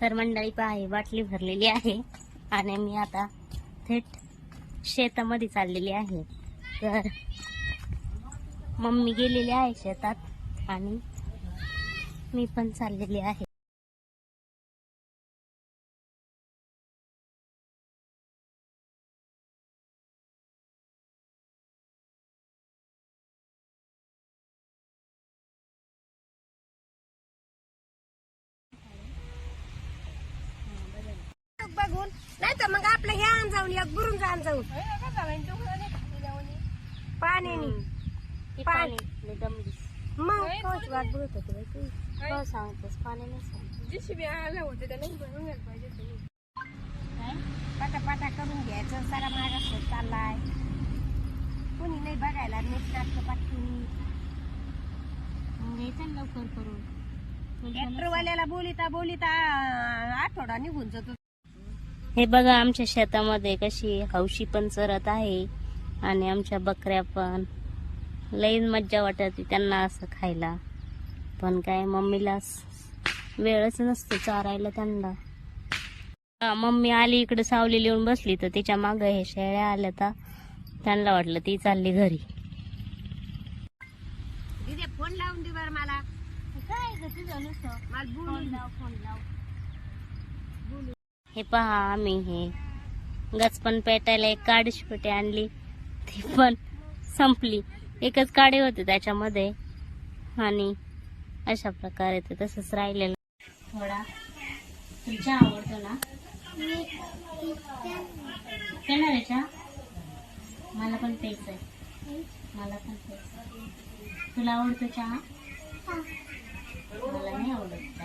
तर मंडळी पाहे बाटली भरलेली आहे. आणि मी आता थेट शेतामध्ये चाललेली आहे. तर मम्मी गेलेली आहे शेतात आणि मी पण चाललेली आहे. जाऊन एक बुरून आण जाऊन. पाण्याने. पाणी. मग कवच वाट बघत होती बाई तू. सांगतेस पाणी नाही सांगते काय? पाटा पाटा करून घ्यायचं सारा मागा चाललाय. कोणी नाही बघायला नीट नाटक पाठवून. मग घ्यायचं ना लवकर करून. ट्रॅक्टरवाल्याला बोलिता बोलिता आठवडा निघून जातो. हे बघा आमच्या शेतामध्ये कशी हौशी पण चरत आहे आणि आमच्या बकऱ्या पण. लई मज्जा वाटते त्यांना असं खायला. पण काय मम्मीला वेळच नसतो चारायला त्यांना. मम्मी आली इकडे सावली लिहून बसली तर तिच्या मागं हे शेळ्या आल्या तर त्यांना वाटलं ती चालली घरी. दिदे फोन लावून दे बरं मला. काय मला बोलून फोन लाव. हे पहा आम्ही हे गच पण पेटायला एक काडीची पेटी आणली. ती पण संपली. एकच काडी होते त्याच्यामध्ये. आणि अशा प्रकारे ते तसंच राहिलेलं. थोडा तुमच्या आवडतो ना? पेणार आहे चहा मला पण प्यायचंय मला पण प्यायचंय तुला आवडतो चहा? मला नाही आवडत.